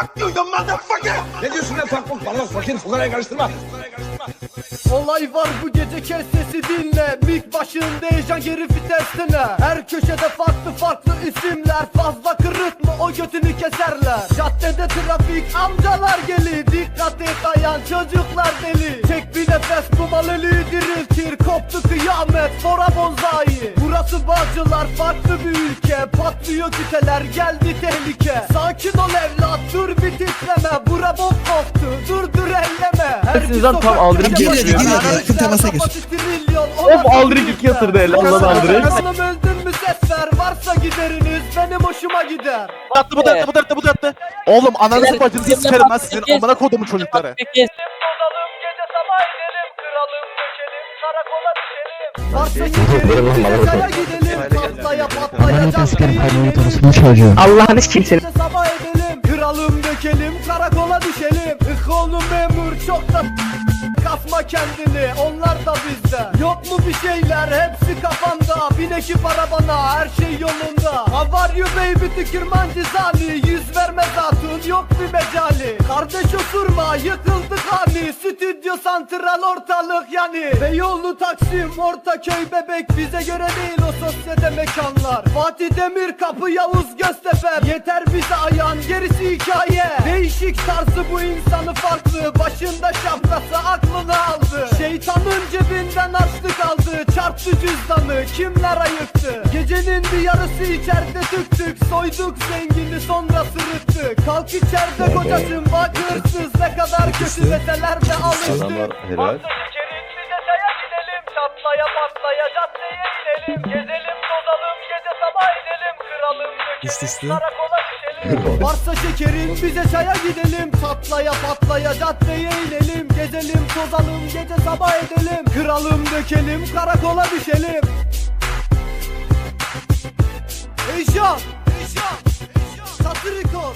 Fuck you, you motherfucker! Ne diyorsun lan takmak? Bana fakir fukaraya karıştırma. Olay var bu gece kes sesi dinle. Mik başında heyecan geri vitesine Her köşede farklı farklı isimler. Fazla kırıtma o götünü keserler. Caddede trafik amcalar geli. Dikkat et ayan çocuklar deli. Tek bir nefes bu maleli diriltir Koptu kıyamet fora bonzai Burası Bağcılar farklı bir ülke. Patlıyor küteler geldi tehlike. Sakin ol evlat titreme Bura bomb koptu dur dur elleme Her Siz lan tam köşe geçiyor. başı- Gir hadi, yakın temasa gir. Ona aldırık iki ısırdı el. Allah da aldırık. Oğlum öldün mü ses ver varsa gideriniz benim hoşuma gider Bu da attı bu da attı bu da attı bu da attı. Oğlum ananızı bacınızı sikerim ben sizin amına kodumun çocukları. Tozalım gece sabah edelim Kıralım dökelim karakola düşelim Varsa gidelim Kaya oğlum memur çok da Kasma kendini onlar da bizde. Yok mu bir şeyler? Hepsi kafanda. Bin ekip arabana her şey yolunda. You baby tükürman cizani Yüz verme zatun yok bir mecali. Kardeş osurma yıkıldık hani. Stüdyo santral ortalık yani. Beyoğlu Taksim Ortaköy bebek. Bize göre değil o sosyete mekanlar. Fatih Demir kapı Yavuz Gözteper Yeter bize ayağın gerisi hikaye Değişik tarzı bu insanı farklı Başında şapkası aklını aldı. Şeytanın cebinden açlık aldı Çarptı cüzdanı kimler ayıktı? Gecenin bir yarısı içeride tıktık Soyduk zengini sonra sırıttık Kalk içeride kocacığım bak hırsız Ne kadar kötü deseler de alıştık Varsa içerik bize çaya gidelim Çatlaya patlaya caddeye inelim Gezelim tozalım gece sabah edelim Kıralım Düş düştü. dökelim karakola düşelim Varsa şekerin bize çaya gidelim. Çatlaya patlaya caddeye inelim Gezelim tozalım gece sabah edelim. Kıralım dökelim karakola düşelim. Eyşan Eyşan Satır rekor